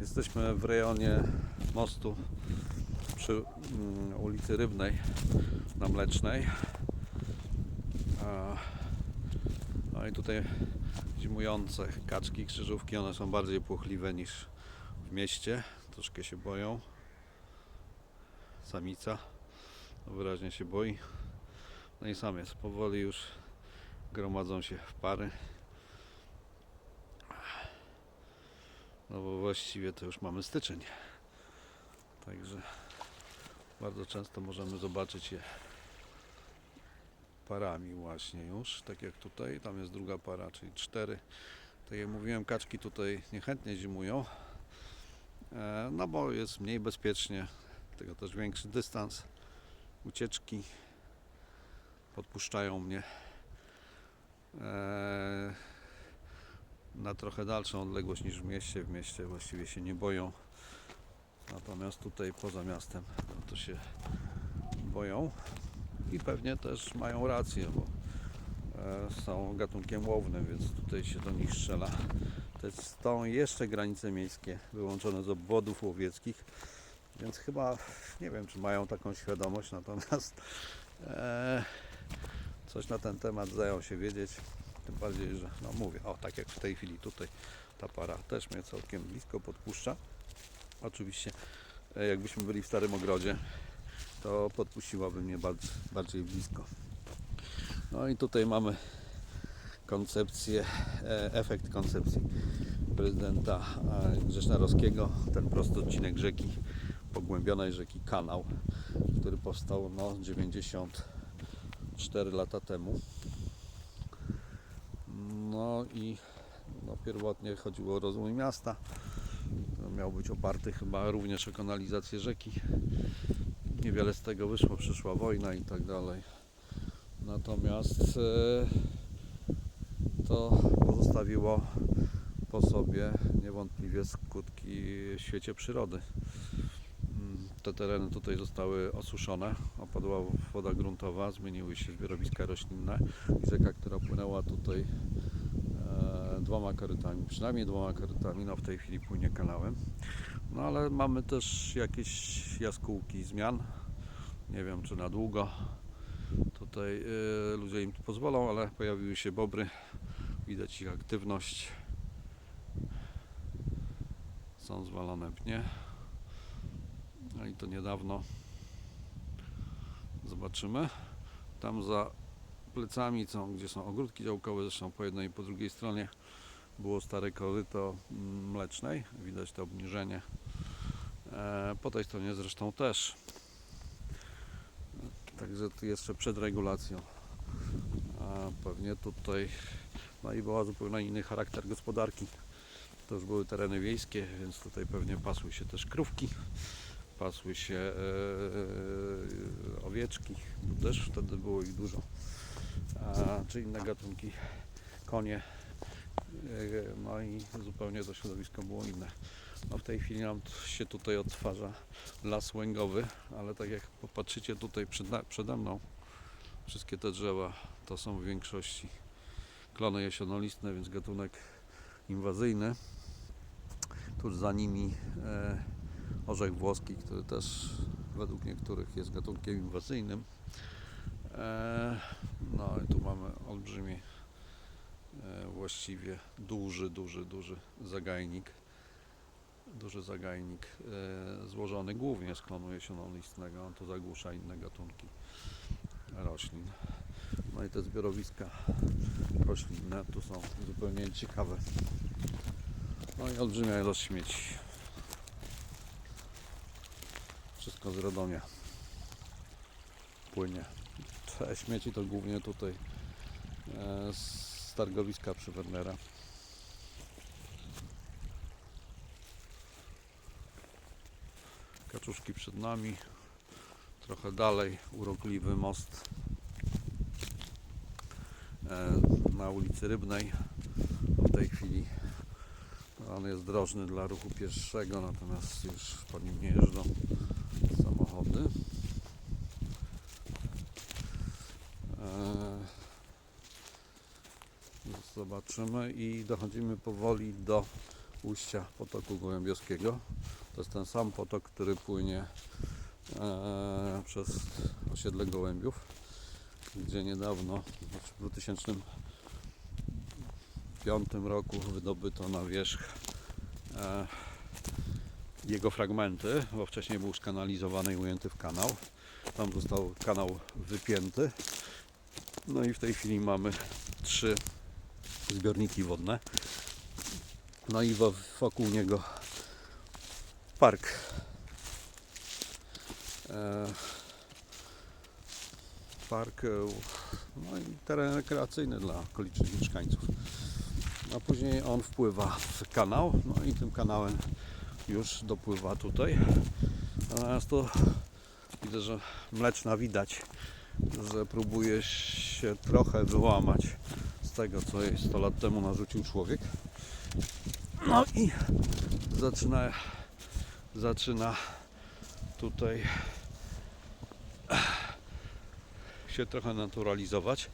Jesteśmy w rejonie mostu przy mm, ulicy Rybnej na Mlecznej. No i tutaj zimujące kaczki, krzyżówki, one są bardziej płochliwe niż w mieście. Troszkę się boją. Samica wyraźnie się boi. No i samiec powoli już gromadzą się w pary. No bo właściwie to już mamy styczeń. Także bardzo często możemy zobaczyć je parami właśnie już, tak jak tutaj. Tam jest druga para, czyli cztery. Tak jak mówiłem, kaczki tutaj niechętnie zimują. E, No bo jest mniej bezpiecznie, tego też większy dystans. Ucieczki podpuszczają mnie e, na trochę dalszą odległość niż w mieście. W mieście właściwie się nie boją. Natomiast tutaj poza miastem no to się boją i pewnie też mają rację, bo e, są gatunkiem łownym, więc tutaj się do nich strzela. Jest, są jeszcze granice miejskie wyłączone z obwodów łowieckich, więc chyba nie wiem, czy mają taką świadomość, natomiast e, coś na ten temat zdają się wiedzieć. Tym bardziej, że no mówię, o tak jak w tej chwili tutaj ta para też mnie całkiem blisko podpuszcza. Oczywiście e, jakbyśmy byli w starym ogrodzie, to podpuściłaby mnie bardziej, bardziej blisko. No i tutaj mamy koncepcję, e, efekt koncepcji prezydenta e, Grzesznarowskiego, ten prosty odcinek rzeki, pogłębionej rzeki Kanał, który powstał no, 94 lata temu. No i no, pierwotnie chodziło o rozwój miasta. To miał być oparty chyba również o kanalizację rzeki. Niewiele z tego wyszło, przyszła wojna i tak dalej. Natomiast e, to pozostawiło po sobie niewątpliwie skutki w świecie przyrody. Mm, Te tereny tutaj zostały osuszone, opadła woda gruntowa, zmieniły się zbiorowiska roślinne i rzeka, która płynęła tutaj dwoma korytami, przynajmniej dwoma korytami, no w tej chwili płynie kanałem. No ale mamy też jakieś jaskółki zmian. Nie wiem czy na długo. Tutaj y, ludzie im pozwolą, ale pojawiły się bobry. Widać ich aktywność. Są zwalone pnie. No i to niedawno. Zobaczymy. Tam za plecami, gdzie są ogródki działkowe, zresztą po jednej i po drugiej stronie było stare koryto mm, mlecznej. Widać to obniżenie. E, Po tej stronie zresztą też. Także tu jeszcze przed regulacją. A pewnie tutaj no i była zupełnie inny charakter gospodarki. To już były tereny wiejskie, więc tutaj pewnie pasły się też krówki, pasły się e, owieczki, bo też wtedy było ich dużo. Czy inne gatunki, konie. E, no i zupełnie to środowisko było inne. No w tej chwili nam się tutaj odtwarza las łęgowy, ale tak jak popatrzycie tutaj przed, przede mną, wszystkie te drzewa to są w większości klony jesionolistne, więc gatunek inwazyjny. Tuż za nimi e, orzech włoski, który też według niektórych jest gatunkiem inwazyjnym. E, no i tu mamy olbrzymi, e, właściwie duży, duży, duży zagajnik duży zagajnik e, złożony głównie z klonu jesionolistnego. On tu zagłusza inne gatunki roślin. No i te zbiorowiska roślinne tu są zupełnie ciekawe. No i olbrzymia ilość śmieci. Wszystko z Radomia płynie. Te śmieci to głównie tutaj e, z targowiska przy Wernera. Kaczuszki przed nami. Trochę dalej urokliwy most e, na ulicy Rybnej. W tej chwili on jest drożny dla ruchu pieszego, natomiast już po nim nie jeżdżą samochody. E, Zobaczymy i dochodzimy powoli do ujścia potoku Gołębioskiego. To jest ten sam potok, który płynie e, przez osiedle Gołębiów, gdzie niedawno, znaczy w 2005 roku wydobyto na wierzch e, jego fragmenty, bo wcześniej był skanalizowany i ujęty w kanał. Tam został kanał wypięty. No i w tej chwili mamy trzy zbiorniki wodne. No i wo- wokół niego park. E, park, e, no i teren rekreacyjny dla okolicznych mieszkańców. A później on wpływa w kanał, no i tym kanałem już dopływa tutaj. Natomiast to widzę, że mleczna widać, że próbuje się trochę wyłamać z tego, co jej 100 lat temu narzucił człowiek. No i zaczyna, zaczyna tutaj się trochę naturalizować.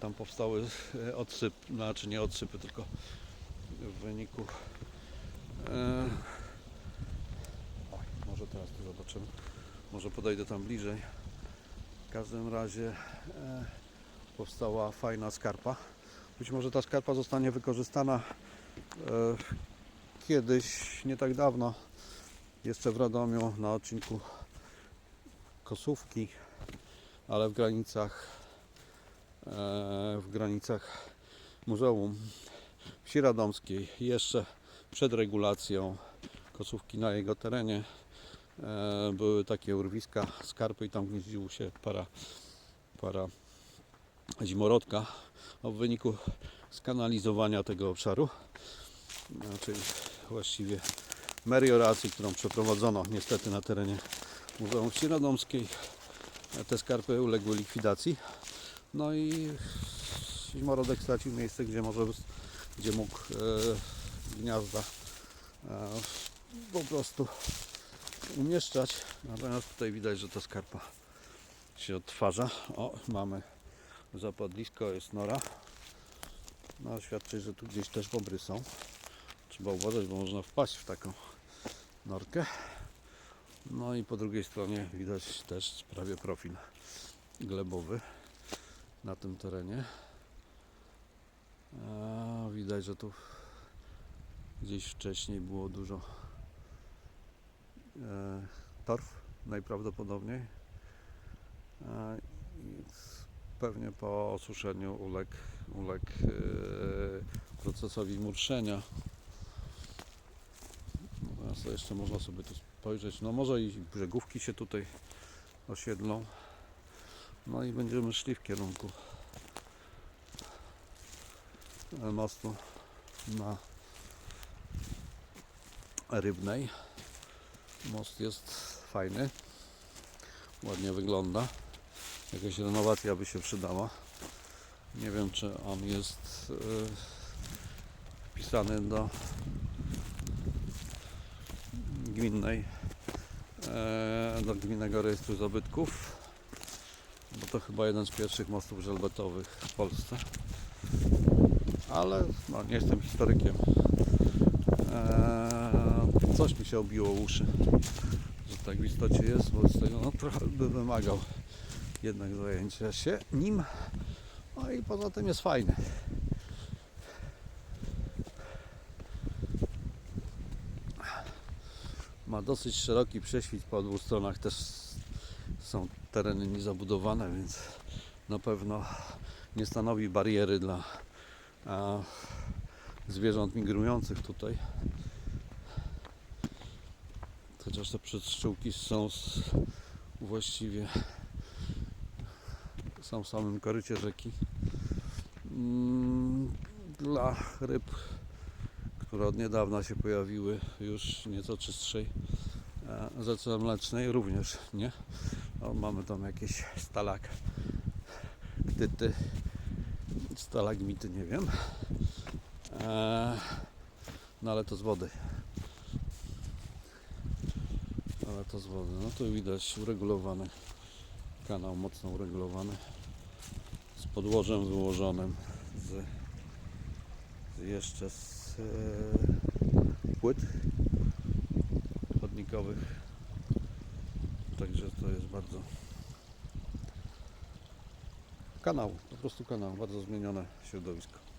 Tam powstały e, odsypy, znaczy nie odsypy, tylko w wyniku e, może teraz tu zobaczymy. Może podejdę tam bliżej. W każdym razie e, powstała fajna skarpa. Być może ta skarpa zostanie wykorzystana e, kiedyś, nie tak dawno, jeszcze w Radomiu na odcinku Kosówki, ale w granicach e, w granicach Muzeum Wsi Radomskiej jeszcze przed regulacją Kosówki na jego terenie e, były takie urwiska skarpy i tam gnieździło się para, para zimorodka a w wyniku skanalizowania tego obszaru, no, czyli właściwie melioracji, którą przeprowadzono niestety na terenie Muzeum Wsi Radomskiej. Te skarpy uległy likwidacji. No i zimorodek stracił miejsce, gdzie może gdzie mógł e, gniazda e, po prostu umieszczać. Natomiast tutaj widać, że ta skarpa się odtwarza. O, mamy zapadlisko, jest nora. No, świadczy, że tu gdzieś też bobry są. Trzeba uważać, bo można wpaść w taką norkę. No i po drugiej stronie widać też prawie profil glebowy na tym terenie. A, widać, że tu gdzieś wcześniej było dużo e, torf najprawdopodobniej. Pewnie po osuszeniu uległ, uległ e, procesowi murszenia. Natomiast jeszcze można sobie tu spojrzeć. No może i brzegówki się tutaj osiedlą. No i będziemy szli w kierunku mostu na Rybnej. Most jest fajny, ładnie wygląda. Jakaś renowacja by się przydała. Nie wiem, czy on jest e, wpisany do gminnej, e, do gminnego rejestru zabytków, bo to chyba jeden z pierwszych mostów żelbetowych w Polsce. Ale no, nie jestem historykiem. E, coś mi się obiło uszy, że tak w istocie jest, bo z tego no, trochę by wymagał jednak zajęcia się nim. No i poza tym jest fajny. Ma dosyć szeroki prześwit po dwóch stronach, też są tereny niezabudowane, więc na pewno nie stanowi bariery dla a, zwierząt migrujących tutaj. Chociaż te przedszczółki są z, właściwie są samym korycie rzeki. Mm, Dla ryb, które od niedawna się pojawiły, już nieco czystszej e, rzece mlecznej również nie. O, mamy tam jakieś stalak, ktyty, stalagmity, nie wiem. E, No ale to z wody. Ale to z wody. No tu widać uregulowany kanał, mocno uregulowany. Podłożem wyłożonym. Z, z jeszcze z e, płyt chodnikowych. Także to jest bardzo kanał, po prostu kanał, bardzo zmienione środowisko.